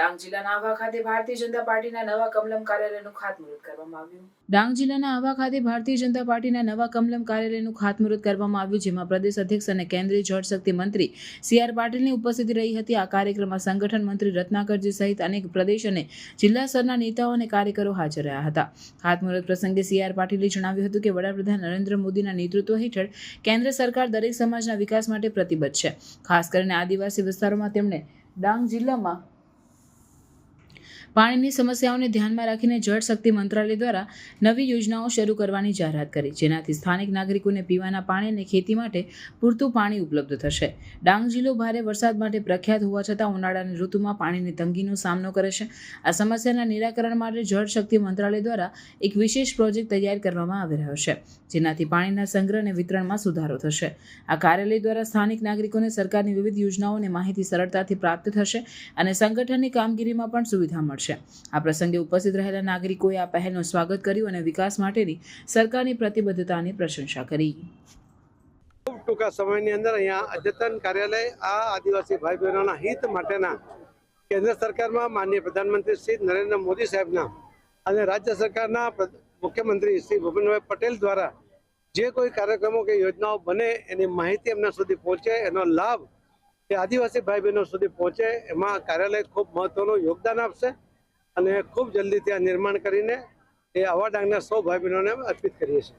ડાંગ જિલ્લાના આહવા ખાતે ભારતીય જનતા પાર્ટીના નવા કમલમ કાર્યાલયનું ખાતમુહૂર્ત કરવામાં આવ્યું. ડાંગ જિલ્લાના આહવા ખાતે ભારતીય જનતા પાર્ટીના નવા કમલમ કાર્યાલયનું ખાતમુહૂર્ત કરવામાં આવ્યું, જેમાં પ્રદેશ અધ્યક્ષ અને કેન્દ્રીય જળશક્તિ મંત્રી સી આર પાટીલની ઉપસ્થિતિ રહી હતી. આ કાર્યક્રમમાં સંગઠન મંત્રી રત્નાકરજી સહિત અનેક પ્રદેશ અને જિલ્લા સ્તરના નેતાઓ અને કાર્યકરો હાજર રહ્યા હતા. ખાતમુહૂર્ત પ્રસંગે સી આર પાટીલે જણાવ્યું હતું કે વડાપ્રધાન નરેન્દ્ર મોદીના નેતૃત્વ હેઠળ કેન્દ્ર સરકાર દરેક સમાજના વિકાસ માટે પ્રતિબદ્ધ છે. ખાસ કરીને આદિવાસી વિસ્તારોમાં તેમણે ડાંગ જિલ્લામાં પાણીની સમસ્યાઓને ધ્યાનમાં રાખીને જળ શક્તિ મંત્રાલય દ્વારા નવી યોજનાઓ શરૂ કરવાની જાહેરાત કરી, જેનાથી સ્થાનિક નાગરિકોને પીવાના પાણી અને ખેતી માટે પૂરતું પાણી ઉપલબ્ધ થશે. ડાંગ જિલ્લો ભારે વરસાદ માટે પ્રખ્યાત હોવા છતાં ઉનાળાની ઋતુમાં પાણીની તંગીનો સામનો કરે છે. આ સમસ્યાના નિરાકરણ માટે જળ શક્તિ મંત્રાલય દ્વારા એક વિશેષ પ્રોજેક્ટ તૈયાર કરવામાં આવી રહ્યો છે, જેનાથી પાણીના સંગ્રહ અને વિતરણમાં સુધારો થશે. આ કાર્યાલય દ્વારા સ્થાનિક નાગરિકોને સરકારની વિવિધ યોજનાઓ અને માહિતી સરળતાથી પ્રાપ્ત થશે અને સંગઠનની કામગીરીમાં પણ સુવિધા મળશે. આ પ્રસંગે ઉપસ્થિત રહેલા નાગરિકોએ આ પહેલનું સ્વાગત કર્યું અને વિકાસ માટેની સરકારની પ્રતિબદ્ધતાની પ્રશંસા કરી. ટૂંકા સમયની અંદર અહીંયા અદ્યતન કાર્યાલય, આ આદિવાસી ભાઈ બહેનોના હિત માટેના કેન્દ્ર સરકારમાં માનનીય પ્રધાનમંત્રી શ્રી નરેન્દ્ર મોદી સાહેબના અને રાજ્ય સરકારના મુખ્યમંત્રી શ્રી ભૂપેન્દ્રભાઈ પટેલ દ્વારા જે કોઈ કાર્યક્રમો કે યોજનાઓ બને એની માહિતી એમના સુધી પહોંચે, એનો લાભ એ આદિવાસી ભાઈ બહેનો સુધી પહોંચે, એમાં કાર્યાલય ખૂબ મહત્વનું યોગદાન આપશે. અને ખૂબ જલ્દી ત્યાં નિર્માણ કરીને એ આવા ડાંગના સૌ ભાઈ બહેનોને અર્પિત કરીએ છીએ.